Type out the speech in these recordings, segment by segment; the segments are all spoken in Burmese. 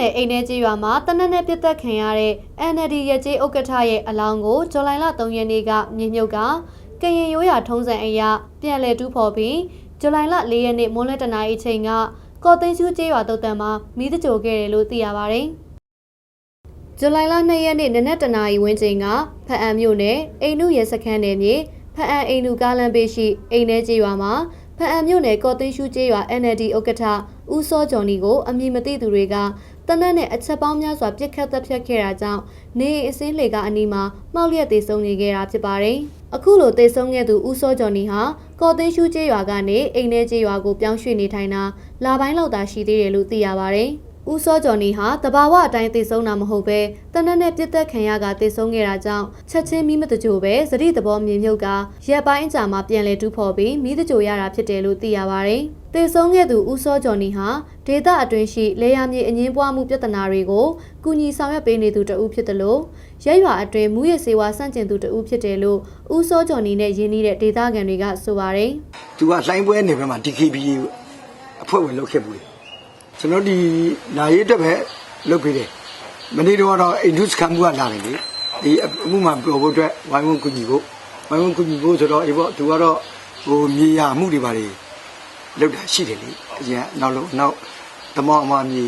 နယ်အိမ်ထဲကြီးရွာမှာတနက်နေ့ပြစ်သက်ခံရတဲ့ NLD ရကြေးဥက္ကဋ္ဌရဲ့အလောင်းကိုဇူလိုင်လ3ရက်နေ့ကမြေမြုပ်ကကရင်ရိုးရာထုံးစံအရပြန်လည်တူးဖော်ပြီးဇူလိုင်လ4ရက်နေ့မွန်းလယ်တနာရီချိန်ကကော်သိန်းစုကျေးရွာတုတ်တံမှာမိသကြိုခဲ့တယ်လို့သိရပါဗျ။ဇူလိုင်လ2ရက်နေ့နနက်တနာရီဝန်းကျင်ကဖအံမြို့နယ်အိမ်နုရဲစခန်းနယ်မြေဖအံအိမ်နုကားလမ်းဘေးရှိအိမ်ထဲကျေးရွာမှာဖအံမြို့နယ်ကော်သိန်းစုကျေးရွာ NLD ဥက္ကဋ္ဌဦးစောကျော်နီကိုအမည်မသိသူတွေက တနက်နဲ့အချက်ပေါင်းများစွာပြစ်ခတ်သက်ဖြတ်ခဲ့တာကြောင့်နေအိမ်အစင်းလှေကအနီးမှာမှောက်လျက်သေးဆုံးနေခဲ့တာဖြစ်ပါတယ်။အခုလိုသေဆုံးခဲ့သူဦးစောကျော်နီဟာကော်သိန်းစုကျေးရွာကနေအိမ်ထဲကျေးရွာကိုပြောင်းရွှေ့နေထိုင်တာလာပိုင်းလောက်သာရှိသေးတယ်လို့သိရပါတယ်။ ဦးစောကျော်နီဟာတဘာဝအတိုင်းသေဆုံးတာမဟုတ်ပဲတနက်နဲ့ပြစ်သက်ခံရကသေဆုံးခဲ့တာကြောင့်ချက်ချင်းမိမတကြိုပဲသတိသဘောမြင်မြုပ်ကရက်ပိုင်းအကြာမှပြန်လည်တူးဖော်ပြီးမိတကြိုရတာဖြစ်တယ်လို့သိရပါဗျ။သေဆုံးခဲ့သူဦးစောကျော်နီဟာဒေသအတွင်းရှိလေယာမြေအငင်းပွားမှုပြဿနာတွေကိုကူညီဆောင်ရွက်ပေးနေသူတဦးဖြစ်တယ်လို့ရက်ရွာအတွင်းမူရစေဝါစန့်ကျင်သူတဦးဖြစ်တယ်လို့ဦးစောကျော်နီနဲ့ရင်းနှီးတဲ့ဒေသခံတွေကဆိုပါတယ်သူကလှိုင်းပွဲနေဘက်မှာ DKB အဖွဲ့ဝင်လုပ်ခဲ့ဘူးလေ ကျွန်တော်ဒီနာရီတက်ပဲလုပ်ပေးတယ်မနေ့တော့ကတော့အိန္ဒုစခန်းမှုကလာတယ်လေဒီအမှုမှပြောဖို့အတွက်ဝိုင်းဝန်းကူညီဖို့ဝိုင်းဝန်းကူညီဖို့ဆိုတော့အေးပေါ့သူကတော့ဟိုမြေယာမှုတွေပါလေလုပ်တာရှိတယ်လေအရင်ကနောက်လို့နောက်တမောင်အမမြေ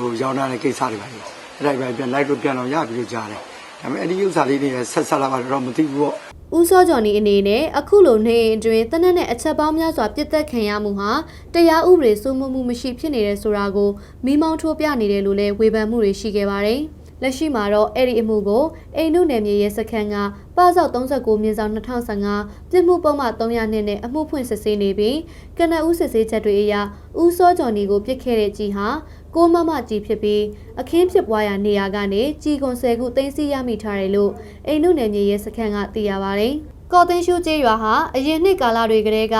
ဟိုရောင်းတာတဲ့ကိစ္စတွေပါလေအဲ့ဒါပဲပြန်လိုက်လို့ပြန်တော့ရပြီးတော့ကြားတယ်ဒါပေမဲ့အဲ့ဒီဥစ္စာလေးတွေဆက်ဆက်လာပါတော့မသိဘူးပေါ့ ဦးစောကျော်နီအနေနဲ့အခုလိုနေအိမ်အတွင်းတနက်နဲ့အချက်ပေါင်းများစွာပြစ်သက်ခံရမှုဟာတရားဥပဒေစိုးမိုးမှုမရှိဖြစ်နေတယ်ဆိုတာကိုမိမောင်းထိုးပြနေတယ်လို့လည်းဝေဖန်မှုတွေရှိခဲ့ပါတယ်။ လက်ရှိမှာတော့အဲ့ဒီအမှုကိုအိမ်နုနယ်မြေရဲစခန်းကပစောက်39မြင်းဆောင်2015ပြစ်မှုပုံမှန်300နှစ်နဲ့အမှုဖွင့်စစ်ဆေးနေပြီးကနအူးစစ်ဆေးချက်တွေအရဦးစောကျော်နီကိုပြစ်ခဲ့တဲ့ကြီးဟာကိုမမကြီးဖြစ်ပြီးအခင်းဖြစ်ပွားရာနေရာကနေကြီးကွန်ဆယ်ခုသိမ်းဆည်းရမိထားတယ်လို့အိမ်နုနယ်မြေရဲစခန်းကသိရပါတယ်။ကော်တင်ရှုကျေးရွာဟာအရင်နှစ်ကာလတွေကတည်းက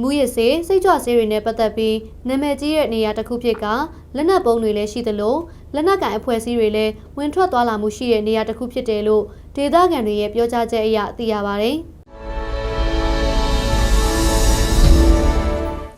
မူရစေစိတ်ကြွဆေးတွေနဲ့ပတ်သက်ပြီးနာမည်ကြီးတဲ့နေရာတစ်ခုဖြစ်ကလက်နက်ပုံးတွေလည်းရှိသလိုလက်နက်ကင်အဖွဲ့အစည်းတွေလည်းဝင်ထွက်သွားလာမှုရှိတဲ့နေရာတစ်ခုဖြစ်တယ်လို့ဒေသခံတွေရဲ့ပြောကြားချက်အရသိရပါတယ်။